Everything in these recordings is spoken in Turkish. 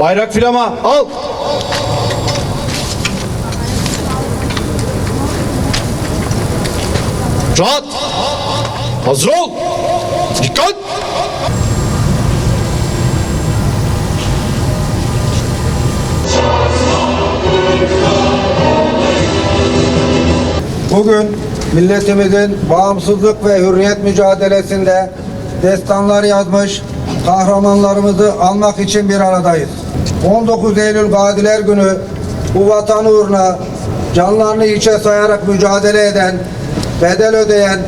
Bayrak filama al. Rahat. Hazır ol. Dikkat. Bugün milletimizin bağımsızlık ve hürriyet mücadelesinde destanlar yazmış kahramanlarımızı almak için bir aradayız. 19 Eylül Gaziler Günü bu vatan uğruna canlarını hiçe sayarak mücadele eden, bedel ödeyen,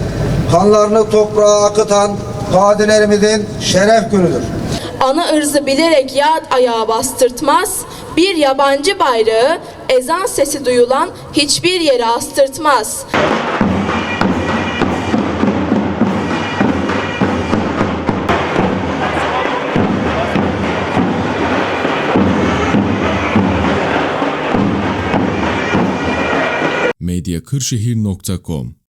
kanlarını toprağa akıtan gazilerimizin şeref günüdür. Ana ırzı bilerek yağ ayağa bastırtmaz, bir yabancı bayrağı ezan sesi duyulan hiçbir yere astırtmaz. medyakırşehir.com